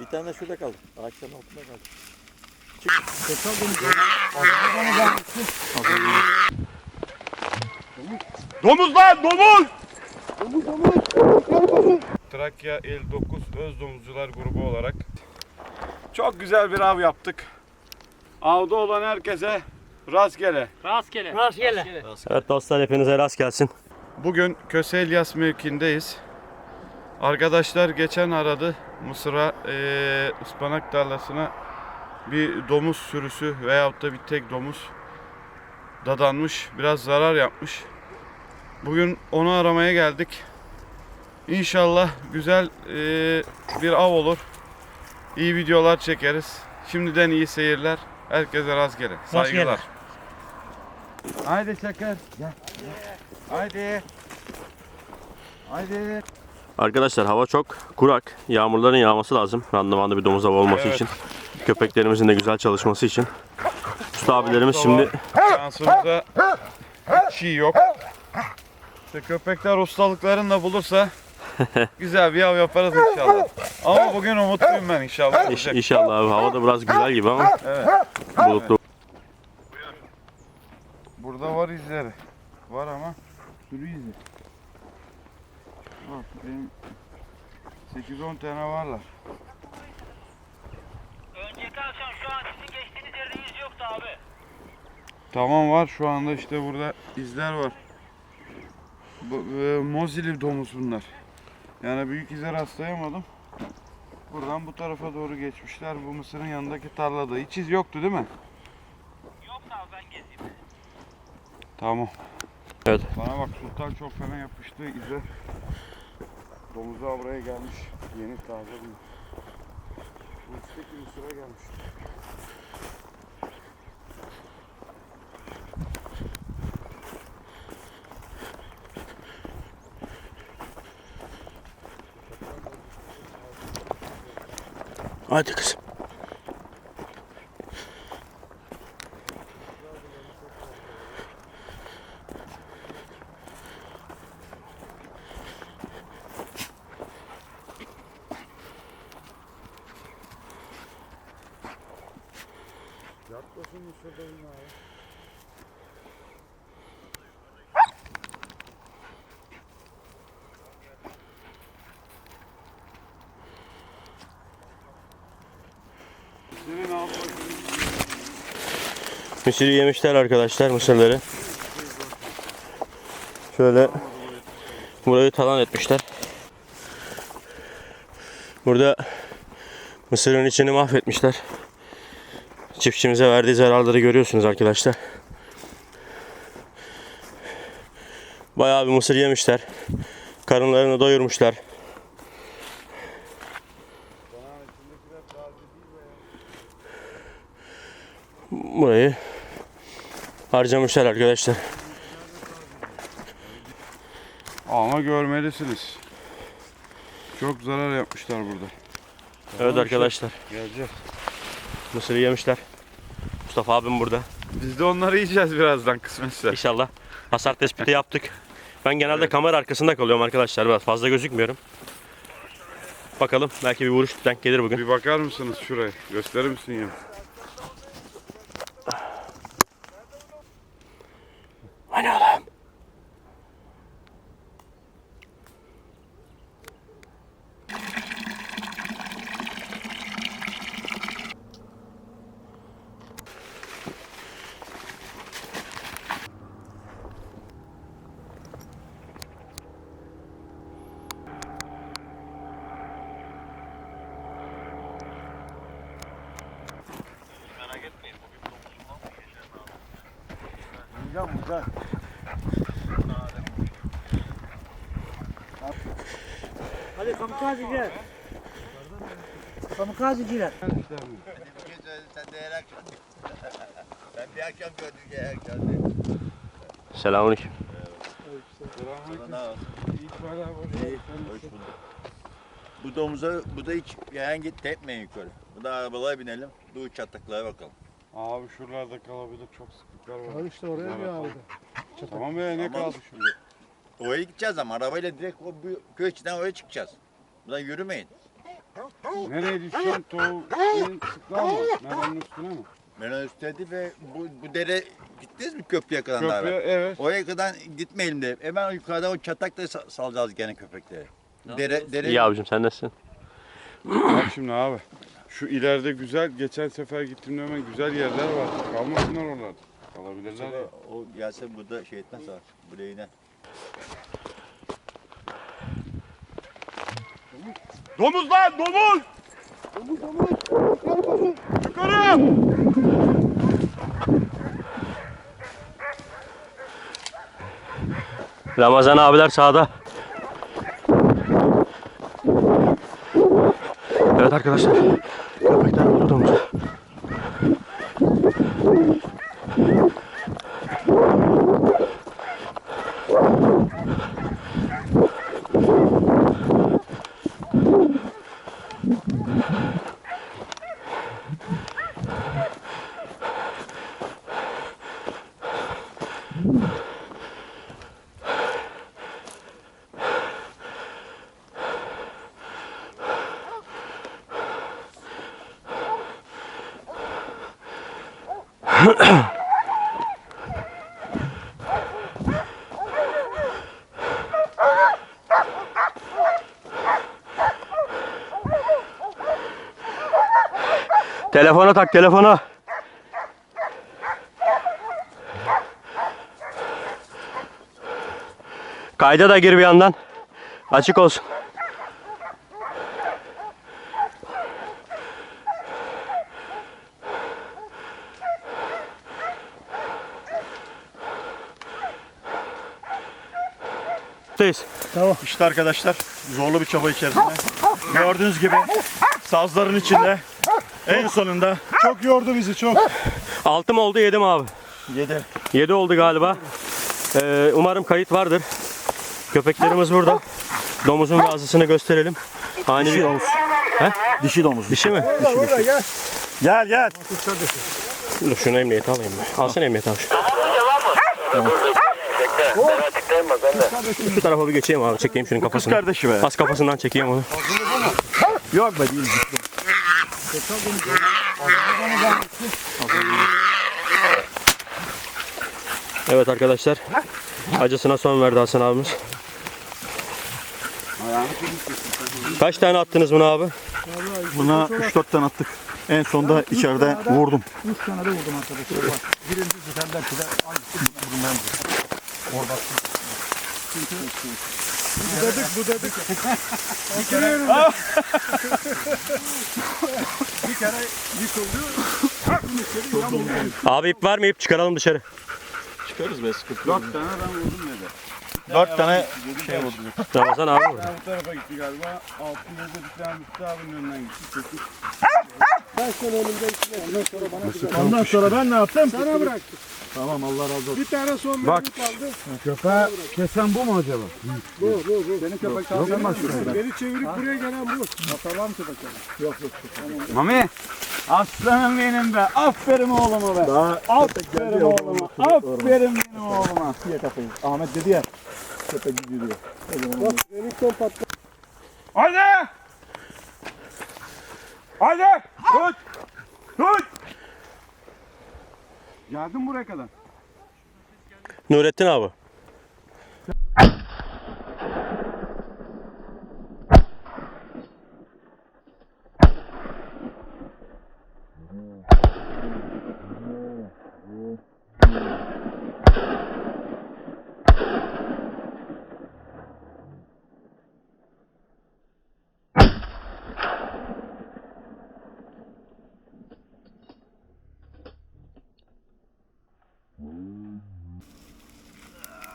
Bir tane de şurada kaldı. Ağaçların altında kaldı. Domuz lan domuz! Trakya 59 Öz Domuzcular grubu olarak çok güzel bir av yaptık. Avda olan herkese rastgele. Rastgele. Rastgele. Evet dostlar hepinize rast gelsin. Bugün Köse İlyas mevkindeyiz. Arkadaşlar geçen aradı Mısır'a eee ıspanak tarlasına bir domuz sürüsü veyahut da bir tek domuz dadanmış. Biraz zarar yapmış. Bugün onu aramaya geldik. İnşallah güzel eee, bir av olur. İyi videolar çekeriz. Şimdiden iyi seyirler. Herkese rastgele. Saygılar. Haydi çeker. Haydi. Haydi. Arkadaşlar hava çok kurak. Yağmurların yağması lazım. Randımanlı bir domuz avı olması Evet. için. Köpeklerimizin de güzel çalışması için. Usta abilerimiz şimdi Şansımıza hiç şey yok. İşte köpekler ustalıklarını bulursa güzel bir av yaparız inşallah. Ama bugün umutluyum ben inşallah. iş, inşallah abi hava da biraz güzel gibi ama Evet. bulutlu. Var izleri. Var ama sürü izi. Bak benim 8-10 tane varlar. Önceki akşam şu an sizin geçtiğiniz yerde iz yoktu abi. Tamam var şu anda işte burada izler var. Bu, e, Mozili domuz bunlar. Yani büyük ize rastlayamadım. Buradan bu tarafa doğru geçmişler. Bu mısırın yanındaki tarlada. Hiç iz yoktu değil mi? Yoktu abi ben gezeyim. Tamam. Evet. Bana bak sultan çok fena yapıştı ize. Domuza buraya gelmiş. Yeni taze bu. Bu üstteki mısıra gelmiş. Hadi kızım. Altı Mısırı yemişler arkadaşlar mısırları. Şöyle burayı talan etmişler. Burada mısırın içini mahvetmişler. Çiftçimize verdiği zararları görüyorsunuz arkadaşlar. Bayağı bir mısır yemişler. Karınlarını doyurmuşlar. Burayı harcamışlar arkadaşlar. Ama görmelisiniz. Çok zarar yapmışlar burada. Evet arkadaşlar. Geleceğiz. Mısırı yemişler. Mustafa abim burada. Biz de onları yiyeceğiz birazdan kısmetse. İnşallah hasar tespiti yaptık. Ben genelde kamera arkasında kalıyorum arkadaşlar. Biraz fazla gözükmüyorum. Bakalım belki bir vuruş denk gelir bugün. Bir bakar mısınız şuraya? Gösterir misin ya? Hani oğlum? Hadi kamikazeciler. Kamikazeciler. Ben bir akşam gördüm ki her akşam. Selamünaleyküm. Bu domuza, bu da hiç yayan git tepmeyin yukarı. Bu da arabalara binelim. Dur çatlaklara bakalım. Abi şuralarda kalabilir çok sıklıklar var. Abi işte oraya bir aldı. Tamam be ne kaldı şurada? Oraya gideceğiz ama arabayla direkt o bu köy içinden oraya çıkacağız. Buradan yürümeyin. Nereye düşeceksin? Toğun sıklığa mı? Medanın üstüne mi? Ben üstteydi ve bu, bu dere gittiniz mi köprüye kadar Köprüye evvel? evet. Oraya kadar gitmeyelim de hemen yukarıda o çatakta sa- salacağız gene köpekleri. Dere, dere, İyi abicim sen nasılsın? Bak şimdi abi. Şu ileride güzel, geçen sefer gittiğimde hemen güzel yerler var. Kalmasınlar oralarda. Kalabilirler ya. o gelse burada şey etmez ha. Buraya iner. Domuz lan domuz! Domuz domuz! Yukarı! Ramazan abiler sağda. Evet arkadaşlar. Köpekler vurdu Telefona tak telefona. Kayda da gir bir yandan. Açık olsun. Buradayız. İşte arkadaşlar zorlu bir çaba içerisinde. Gördüğünüz gibi sazların içinde en sonunda çok yordu bizi çok. Altı mı oldu yedi mi abi? Yedi. 7 oldu galiba. Ee, umarım kayıt vardır. Köpeklerimiz burada. Domuzun gazısını gösterelim. Ani bir domuz. Dişi domuz. Dişi mi? Gel gel. Dur şunu emniyete alayım ben. Alsana emniyete abi. Şu tarafa bir geçeyim abi. Çekeyim şunun Kız kafasını. kardeşi be. Az kafasından çekeyim onu. Yok be değil. Evet arkadaşlar. Acısına son verdi Hasan abimiz. Kaç tane attınız bunu abi? Buna 3-4 tane attık. En sonunda içeride vurdum. Abi ip var mı? İp çıkaralım dışarı. Çıkarız be sıkıntı 4 tane ben vurdum dedi. 4 tane şey vurdu. Ramazan abi burada. bu tarafa gitti galiba. Altında da bir tane Müftü abinin önünden gitti. Çekil. Ondan sonra ben ne yaptım? Sana bıraktım. Tamam Allah razı olsun. Bir tane son Bak. kaldı. Köpeği kesen bu mu acaba? Bu bu bu. Senin köpek Benim, senden başlıyor. beni çevirip buraya gelen bu. Hatırlam köpekler. Yok yok. Mami. Aslanım benim be. Aferin oğluma be. Daha Aferin oğluma. Aferin benim oğluma. Diye kafayı. Ahmet dedi ya. Köpek gidiyor. Bak Remington patladı. Hadi! Hadi! Tut! Tut! Geldin buraya kadar. Nurettin abi.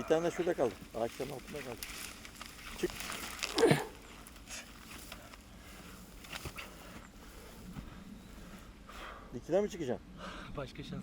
Bir tane de şurada kaldı. Ağaçların altında kaldı. Çık. Dikine mi çıkacaksın? Başka şans.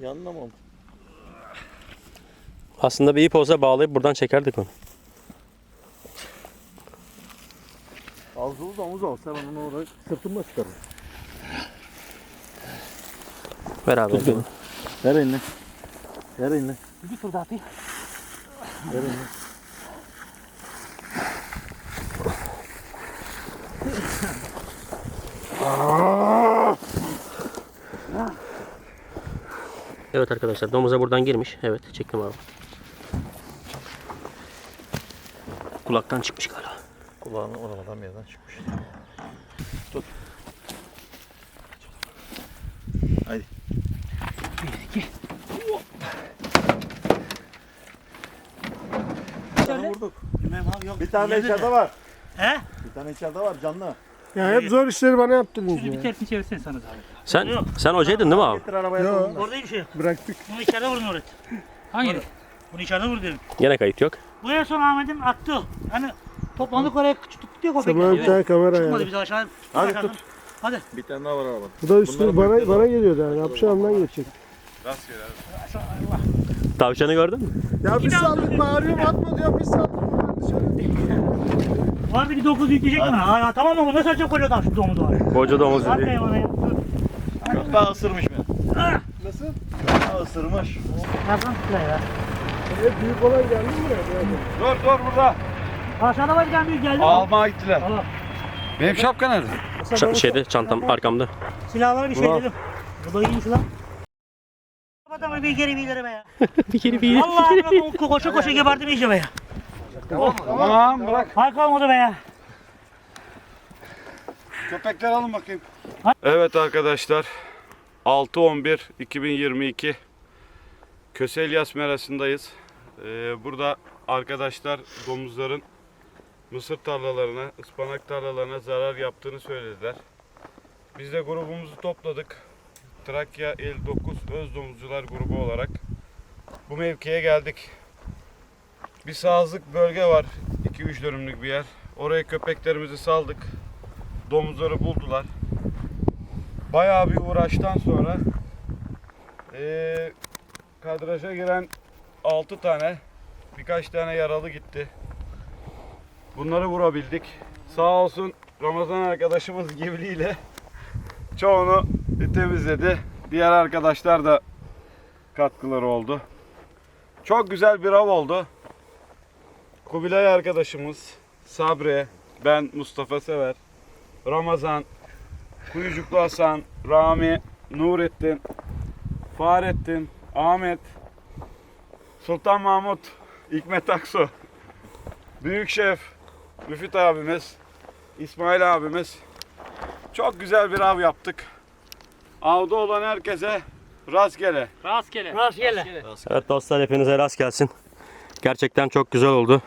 Yanına mı? Aslında bir ip olsa bağlayıp buradan çekerdik onu. Ağzılı domuz olsa ben onu oraya sırtımla çıkarım. Ver abi. Ver elini. Ver elini. Bir fırlatayım. Ver Evet arkadaşlar domuza buradan girmiş. Evet çektim abi. Kulaktan çıkmış galiba. Kulağını oraladan bir yerden çıkmış. Tut. Haydi. Bir, iki. Tane içeride var. He? Bir tane içeride var canlı. Ya hep zor işleri bana yaptırdınız Şunu bir ya. tersini çevirsene sana zahmet. Sen sen hocaydın değil mi abi? Getir arabaya Yo. Orada bir şey yok. Bıraktık. Bunu içeride vurun öğret. Hangi? Bunu içeride vur dedim. Gene kayıt yok. Bu en son Ahmet'in attı. Hani toplandık oraya tuttuk diye Sabah köpekler. bir tane kamera Çıkmadı biz aşağı. Hadi aşağıdan. tut. Hadi. Bir tane daha var arabada. Bu da üstüne Bunların bana, büyükleri bana geliyordu yani. Yapacağımdan geçecek. Rastgele. Tavşanı gördün mü? Ya biz saldık bağırıyorum atma diyor biz saldık. Dışarı. Vardı bir dokuz yükleyecek mi? Ha, tamam mı? Nasıl açacak koca şu domuzu var? Koca domuz dedi. Köpeği ısırmış beni. Nasıl? Köpeği ısırmış. Nereden tutla ya? E, büyük olan geldi mi. Dur dur burada. Aşağıda var bir tane büyük geldi mi? Almaya gittiler. Allah. Benim şapka nerede? Ç- şeyde çantam arkamda. Silahlara bir şey dedim. Bu da iyiymiş lan. Adamı bir geri bir ileri be ya. bir kere bir Vallahi bırak o koşa koşa geberdim iyice be ya. Tamam bırak. Hay kalmadı be ya. Köpekler alın bakayım. Evet arkadaşlar. 6-11-2022 Köselyas merasındayız. Ee, burada arkadaşlar domuzların mısır tarlalarına, ıspanak tarlalarına zarar yaptığını söylediler. Biz de grubumuzu topladık. Trakya 59 Öz Domuzcular grubu olarak bu mevkiye geldik. Bir sağlık bölge var. 2-3 dönümlük bir yer. Oraya köpeklerimizi saldık domuzları buldular. Bayağı bir uğraştan sonra eee kadraja giren 6 tane birkaç tane yaralı gitti. Bunları vurabildik. Sağ olsun Ramazan arkadaşımız Givli ile çoğunu temizledi. Diğer arkadaşlar da katkıları oldu. Çok güzel bir av oldu. Kubilay arkadaşımız, Sabri, ben Mustafa Sever, Ramazan, Kuyucuklu Hasan, Rami, Nurettin, Fahrettin, Ahmet, Sultan Mahmut, Hikmet Aksu, Büyük Şef, Müfit abimiz, İsmail abimiz. Çok güzel bir av yaptık. Avda olan herkese rastgele. Rastgele. Rastgele. Evet dostlar hepinize rast gelsin. Gerçekten çok güzel oldu.